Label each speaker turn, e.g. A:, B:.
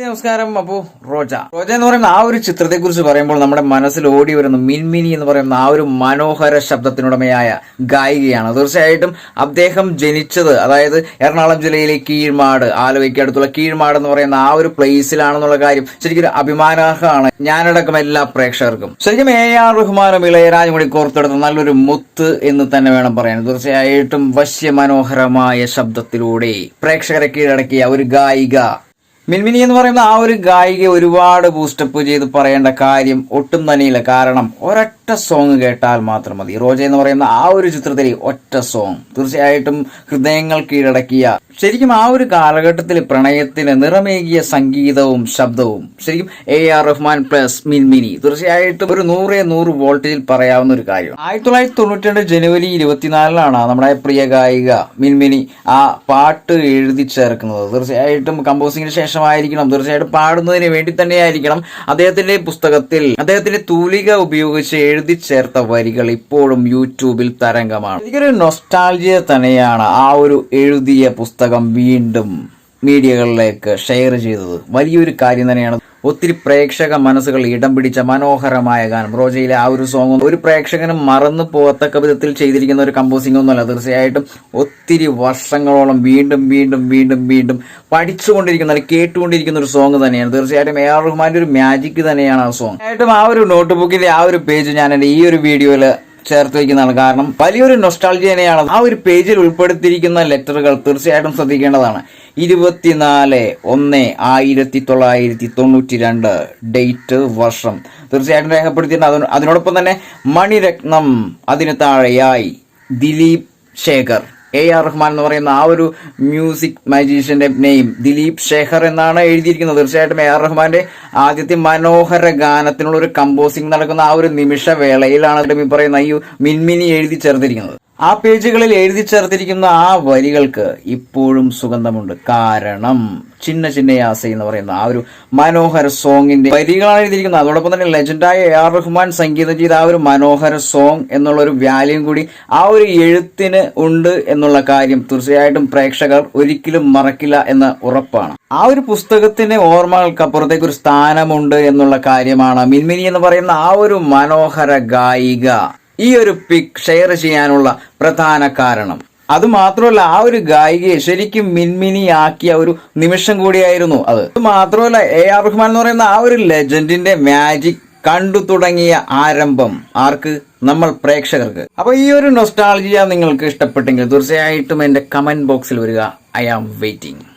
A: നമസ്കാരം. അപ്പോ റോജ. റോജ എന്ന് പറയുന്ന ആ ഒരു ചിത്രത്തെ കുറിച്ച് പറയുമ്പോൾ നമ്മുടെ മനസ്സിൽ ഓടി വരുന്ന മിൻമിനി എന്ന് പറയുന്ന ആ ഒരു മനോഹര ശബ്ദത്തിനുടമയായ ഗായികയാണ്. തീർച്ചയായിട്ടും അദ്ദേഹം ജനിച്ചത് അതായത് എറണാകുളം ജില്ലയിലെ കീഴ്മാട് ആലുവയ്ക്ക് അടുത്തുള്ള കീഴ്മാട് എന്ന് പറയുന്ന ആ ഒരു പ്ലേസിലാണെന്നുള്ള കാര്യം ശരിക്കും അഭിമാനാർഹമാണ് ഞാനടക്കം എല്ലാ പ്രേക്ഷകർക്കും. ശരിക്കും എ ആർ റഹ്മാനും ഇളയരാജ് കൂടി കോർത്തെടുത്ത നല്ലൊരു മുത്ത് എന്ന് തന്നെ വേണം പറയാൻ. തീർച്ചയായിട്ടും വശ്യ മനോഹരമായ ശബ്ദത്തിലൂടെ പ്രേക്ഷകരെ കീഴടക്കിയ ഒരു ഗായിക മിൻമിനി എന്ന് പറയുന്ന ആ ഒരു ഗായിക ഒരുപാട് ബൂസ്റ്റപ്പ് ചെയ്ത് പറയേണ്ട കാര്യം ഒട്ടും തന്നെയില്ല. കാരണം ഒരൊറ്റ സോങ് കേട്ടാൽ മാത്രം മതി. റോജ എന്ന് പറയുന്ന ആ ഒരു ചിത്രത്തിൽ ഒറ്റ സോങ് തീർച്ചയായിട്ടും ഹൃദയങ്ങൾ കീഴടക്കിയ ശരിക്കും ആ ഒരു കാലഘട്ടത്തിൽ പ്രണയത്തിന് നിറമേകിയ സംഗീതവും ശബ്ദവും ശരിക്കും A R Rahman plus Minmini തീർച്ചയായിട്ടും ഒരു നൂറേ നൂറ് വോൾട്ടേജിൽ പറയാവുന്ന ഒരു കാര്യം. ആയിരത്തി തൊള്ളായിരത്തി തൊണ്ണൂറ്റി രണ്ട് ജനുവരി ഇരുപത്തിനാലിലാണ് നമ്മുടെ പ്രിയ ഗായിക മിൻമിനി ആ പാട്ട് എഴുതി ചേർക്കുന്നത്. തീർച്ചയായിട്ടും കമ്പോസിങ്ങിന് ശേഷമായിരിക്കണം. തീർച്ചയായിട്ടും പാടുന്നതിന് വേണ്ടി തന്നെയായിരിക്കണം അദ്ദേഹത്തിന്റെ പുസ്തകത്തിൽ അദ്ദേഹത്തിന്റെ തൂലിക ഉപയോഗിച്ച് എഴുതി ചേർത്ത വരികൾ ഇപ്പോഴും യൂട്യൂബിൽ തരംഗമാണ്. ഇതൊരു നൊസ്റ്റാൾജിയ തന്നെയാണ്. ആ ഒരു എഴുതിയ പുസ്തകം വീണ്ടും മീഡിയകളിലേക്ക് ഷെയർ ചെയ്തത്. വലിയൊരു കാര്യം തന്നെയാണ് ഒത്തിരി പ്രേക്ഷക മനസ്സുകൾ ഇടം പിടിച്ച മനോഹരമായ ഗാനം. റോജയിലെ ആ ഒരു സോങ് ഒരു പ്രേക്ഷകനും മറന്നു പോകത്തക്ക വിധത്തിൽ ചെയ്തിരിക്കുന്ന ഒരു കമ്പോസിംഗ് ഒന്നുമല്ല തീർച്ചയായിട്ടും ഒത്തിരി വർഷങ്ങളോളം വീണ്ടും വീണ്ടും വീണ്ടും വീണ്ടും പഠിച്ചുകൊണ്ടിരിക്കുന്ന അല്ലെങ്കിൽ കേട്ടുകൊണ്ടിരിക്കുന്ന ഒരു സോങ് തന്നെയാണ്. തീർച്ചയായിട്ടും എ ആർ റഹ്മാന്റെ ഒരു മാജിക് തന്നെയാണ് ആ സോങ് ആയിട്ടും ആ ഒരു നോട്ട് ബുക്കിന്റെ ആ ഒരു പേജ് ഞാൻ എന്റെ ഈ ഒരു വീഡിയോയിൽ ചേർത്ത് വയ്ക്കുന്നതാണ് കാരണം വലിയൊരു നൊസ്റ്റാൾജി തന്നെയാണ് ആ ഒരു പേജിൽ ഉൾപ്പെടുത്തിയിരിക്കുന്ന ലെറ്ററുകൾ തീർച്ചയായിട്ടും ശ്രദ്ധിക്കേണ്ടതാണ്. ഇരുപത്തിനാല് ഒന്ന് ആയിരത്തി തൊള്ളായിരത്തി തൊണ്ണൂറ്റി രണ്ട് ഡേറ്റ് വർഷം. തീർച്ചയായിട്ടും രേഖപ്പെടുത്തിയിട്ടുണ്ട്. അതിനോ- അതിനോടൊപ്പം തന്നെ മണിരത്നം അതിന് താഴെയായി ദിലീപ് ശേഖർ. എ ആർ റഹ്മാൻ എന്ന് പറയുന്ന ആ ഒരു മ്യൂസിക് മജീഷ്യന്റെ നെയിം ദിലീപ് ശേഖർ എന്നാണ് എഴുതിയിരിക്കുന്നത്. തീർച്ചയായിട്ടും എ ആർ റഹ്മാന്റെ ആദ്യത്തെ മനോഹര ഗാനത്തിനുള്ള ഒരു കമ്പോസിംഗ് നടക്കുന്ന ആ ഒരു നിമിഷ വേളയിലാണ് ഈ പറയുന്ന ഈ മിൻമിനി എഴുതി ചേർത്തിരിക്കുന്നത്. ആ പേജുകളിൽ എഴുതി ചേർത്തിരിക്കുന്ന ആ വരികൾക്ക് ഇപ്പോഴും സുഗന്ധമുണ്ട്. കാരണം ചിന്ന ചിന്നയാസ എന്ന് പറയുന്ന ആ ഒരു മനോഹര സോങ്ങിന്റെ വരികളാണ് എഴുതിയിരിക്കുന്നത്. അതോടൊപ്പം തന്നെ ലെജൻഡായ എ ആർ റഹ്മാൻ സംഗീതം ചെയ്ത ആ ഒരു മനോഹര സോങ് എന്നുള്ള ഒരു വാല്യൂം കൂടി ആ ഒരു എഴുത്തിന് ഉണ്ട് എന്നുള്ള കാര്യം തീർച്ചയായിട്ടും പ്രേക്ഷകർ ഒരിക്കലും മറക്കില്ല എന്ന ഉറപ്പാണ്. ആ ഒരു പുസ്തകത്തിന് ഓർമ്മകൾക്കപ്പുറത്തേക്ക് ഒരു സ്ഥാനമുണ്ട് എന്നുള്ള കാര്യമാണ് മിൻമിനി എന്ന് പറയുന്ന ആ ഒരു മനോഹര ഗായിക. ഈ ഒരു പിക് ഷെയർ ചെയ്യാനുള്ള പ്രധാന കാരണം. അതുമാത്രമല്ല ആ ഒരു ഗായികയെ ശരിക്കും മിൻമിനിയാക്കിയ ഒരു നിമിഷം കൂടിയായിരുന്നു അത്. മാത്രമല്ല എ ആർ റഹ്മാൻ എന്ന് പറയുന്ന ആ ഒരു ലെജൻഡിന്റെ മാജിക് കണ്ടു തുടങ്ങിയ ആരംഭം ആർക്ക്? നമ്മൾ പ്രേക്ഷകർക്ക്. അപ്പൊ ഈ ഒരു നൊസ്റ്റാളജിയ നിങ്ങൾക്ക് ഇഷ്ടപ്പെട്ടെങ്കിൽ തീർച്ചയായിട്ടും എന്റെ കമന്റ് ബോക്സിൽ വരിക. I am waiting